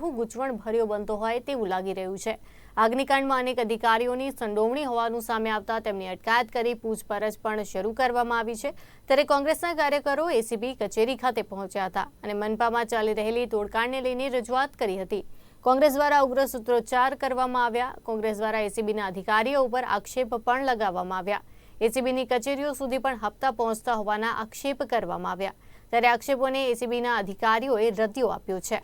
વધુ ગૂંચવણભર્યો બનતો હોય તેવું લાગી રહ્યું છે. અગ્નિકાંડમાં અનેક અધિકારીઓની સંડોવણી હોવાનું સામે આવતા તેમની અટકાયત કરી પૂછપરછ પણ શરૂ કરવામાં આવી છે. ત્યારે કોંગ્રેસના કાર્યકરો એસીબી કચેરી ખાતે પહોંચ્યા હતા અને મનપામાં ચાલી રહેલી તોડકાણને લઈને રજૂઆત કરી હતી. કોંગ્રેસ દ્વારા ઉગ્ર સૂત્રોચ્ચાર કરવામાં આવ્યા. કોંગ્રેસ દ્વારા એસીબીના અધિકારીઓ ઉપર આક્ષેપ પણ લગાવવામાં આવ્યા. એસીબીની કચેરીઓ સુધી પણ હપ્તા પહોંચતા હોવાના આક્ષેપ કરવામાં આવ્યા. ત્યારે આક્ષેપોને એસીબીના અધિકારીઓએ રદિયો આપ્યો છે.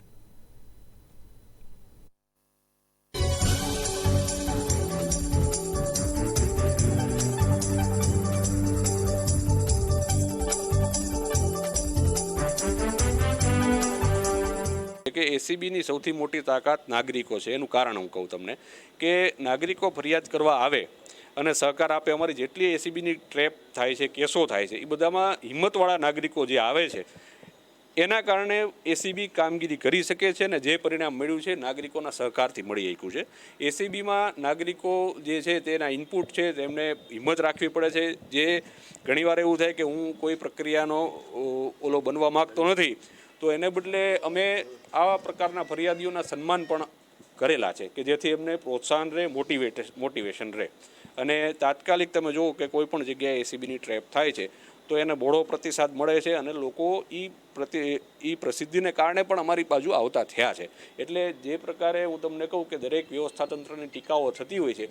એસીબીની સૌથી મોટી તાકાત નાગરિકો છે, એનું કારણ હું કહું તમને, કે નાગરિકો ફરિયાદ કરવા આવે અને સહકાર આપે, અમારી જેટલી એસીબીની ટ્રેપ થાય છે, કેસો થાય છે, એ બધામાં હિંમતવાળા નાગરિકો જે આવે છે, એના કારણે એસીબી કામગીરી કરી શકે છે અને જે પરિણામ મળ્યું છે, નાગરિકોના સહકારથી મળી શક્યું છે. એસીબીમાં નાગરિકો જે છે, તેના ઇનપુટ છે, તેમને હિંમત રાખવી પડે છે. જે ઘણીવાર એવું થાય કે હું કોઈ પ્રક્રિયાનો ઓલો બનવા માગતો નથી તો એને બદલે અમે આવા પ્રકારના ફરિયાદીઓના સન્માન પણ કરેલા છે કે જેથી એમને પ્રોત્સાહન રહે મોટિવેટ મોટિવેશન રહે. અને તાત્કાલિક તમે જુઓ કે કોઈ પણ જગ્યાએ એસીબીની ટ્રેપ થાય છે, તો એને બહોળો પ્રતિસાદ મળે છે અને લોકો એ પ્રતિ એ પ્રસિદ્ધિને કારણે પણ અમારી બાજુ આવતા થયા છે. એટલે જે પ્રકારે હું તમને કહું કે દરેક વ્યવસ્થા તંત્રની ટીકાઓ થતી હોય છે,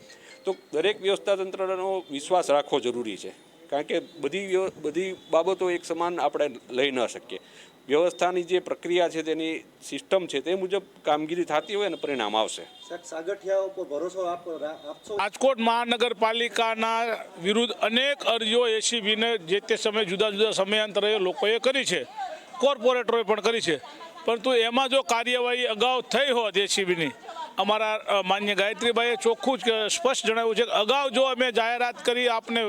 તો દરેક વ્યવસ્થા તંત્રનો વિશ્વાસ રાખવો જરૂરી છે. કારણ કે બધી બધી બાબતો એક સમાન આપણે લઈ ન શકીએ. વ્યવસ્થાની જે પ્રક્રિયા છે તેની સિસ્ટમ છે તે મુજબ કામગીરી થતી હોય અને પરિણામ આવશે. સાહેબ સાગઠિયાઓ પર ભરોસો આપ રા- આપશો? રાજકોટ મહાનગરપાલિકાના વિરુદ્ધ અનેક અરજીઓ એસીબીને જે તે સમયે જુદા જુદા સમયાંતરે લોકોએ કરી છે કોર્પોરેટરોએ પણ કરી છે. પરંતુ એમાં જો કાર્યવાહી અગાઉ થઈ હોત એસીબીની અમારા માન્ય ગાયત્રીભાઈએ ચોખ્ખું સ્પષ્ટ જણાવ્યું છે કે અગાઉ જો અમે જાહેરાત કરી આપને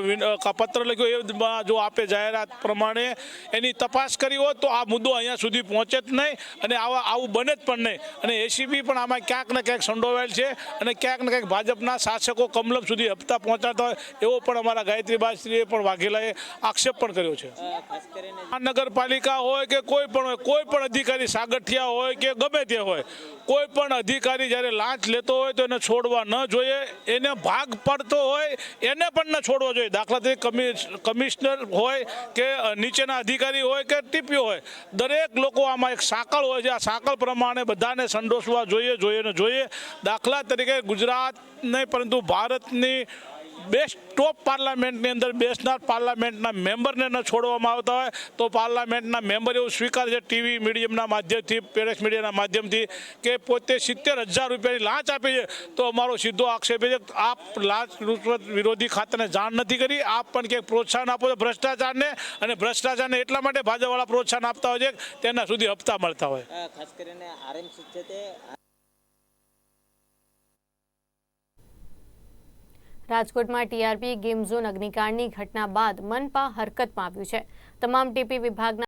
પત્ર લખ્યો એમાં જો આપે જાહેરાત પ્રમાણે એની તપાસ કરી હોત તો આ મુદ્દો અહીંયા સુધી પહોંચે જ નહીં અને આવા આવું બને જ પણ નહીં. અને એસીબી પણ આમાં ક્યાંક ને ક્યાંક સંડોવાયેલ છે અને ક્યાંક ને ક્યાંક ભાજપના શાસકો કમલમ સુધી હપ્તા પહોંચાડતા હોય એવો પણ અમારા ગાયત્રીભાઈશ્રીએ પણ વાઘેલાએ આક્ષેપ પણ કર્યો છે. મહાનગરપાલિકા હોય કે કોઈ પણ હોય કોઈ પણ અધિકારી સાગઠિયા હોય કે ગમે તે હોય કોઈ પણ અધિકારી જ્યારે લાંચ લેતો હોય તો એને છોડવા ન જોઈએ, એને ભાગ પડતો હોય, એને પણ ન છોડવો જોઈએ. દાખલા તરીકે કમિશનર હોય કે નીચેના અધિકારી હોય કે ટીપીઓ હોય, દરેક લોકો આમાં એક સાંકળ હોય છે. આ સાંકળ પ્રમાણે બધાને સંડોસવા જોઈએ જોઈએ ને જોઈએ. દાખલા તરીકે ગુજરાત નહીં પરંતુ ભારતની બેસ્ટ ટોપ પાર્લામેન્ટની અંદર બેસનાર પાર્લામેન્ટના મેમ્બરને ન છોડવામાં આવતા હોય, તો પાર્લામેન્ટના મેમ્બર એવું સ્વીકાર છે ટીવી મીડિયમના માધ્યમથી, પ્રેસ મીડિયાના માધ્યમથી, કે પોતે સિત્તેર હજાર રૂપિયાની લાંચ આપે છે. તો અમારો સીધો આક્ષેપ છે આપ લાંચ રૂશ્વત વિરોધી ખાતાને જાણ નથી કરી, આપ પણ ક્યાંક પ્રોત્સાહન આપો છો ભ્રષ્ટાચારને, અને ભ્રષ્ટાચારને એટલા માટે ભાજપવાળા પ્રોત્સાહન આપતા હોય છે તેના સુધી હપ્તા મળતા હોય. ખાસ કરીને આરએમસી છે તે રાજકોટમાં ટીઆરપી ગેમ ઝોન અગ્નિકાંડની ઘટના બાદ મનપા હરકતમાં આવ્યું છે. તમામ ટીપી વિભાગના